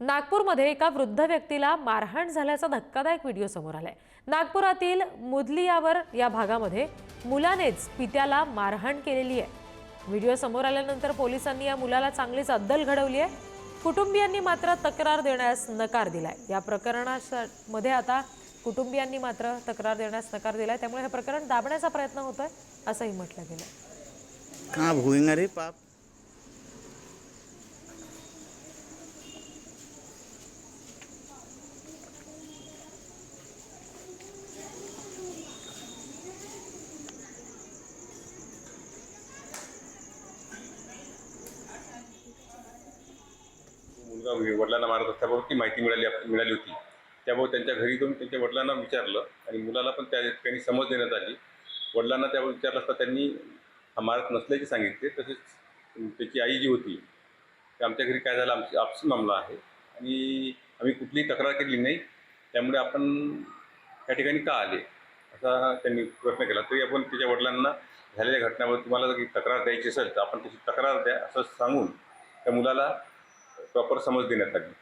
नागपूरमध्ये एका वृद्ध व्यक्तीला मारहाण झाल्याचा धक्कादायक व्हिडिओ समोर आलाय. नागपुरातील मुदलियावर या भागामध्ये मुलानेच पित्याला मारहाण केलेली आहे. व्हिडिओ समोर आल्यानंतर पोलिसांनी या मुलाला चांगलीच अद्दल घडवली आहे. कुटुंबियांनी मात्र तक्रार देण्यास नकार दिलाय. या प्रकरणामध्ये आता कुटुंबियांनी मात्र तक्रार देण्यास नकार दिलाय. त्यामुळे हे प्रकरण दाबण्याचा प्रयत्न होतोय असंही म्हटलं गेलं कहाँ पाप? म्हणजे वडिलांना मारत असल्याबरोबर ती माहिती मिळाली मिळाली होती. त्यामुळे त्यांच्या घरी जाऊन त्यांच्या वडिलांना विचारलं आणि मुलाला पण त्या ठिकाणी समज देण्यात आली. वडिलांना त्यावर विचारलं असता त्यांनी हा मारत नसल्याचे सांगितले. तसेच त्याची आई जी होती ते आमच्या घरी काय झालं आमची आपसी मामला आहे आणि आम्ही कुठलीही तक्रार केली नाही. त्यामुळे आपण त्या ठिकाणी का आले? असा त्यांनी प्रश्न केला. तरी आपण त्याच्या वडिलांना झालेल्या घटनावर तुम्हाला जर तक्रार द्यायची असेल तर आपण त्याची तक्रार द्या असं सांगून त्या मुलाला प्रॉपर समज देण्यात आली.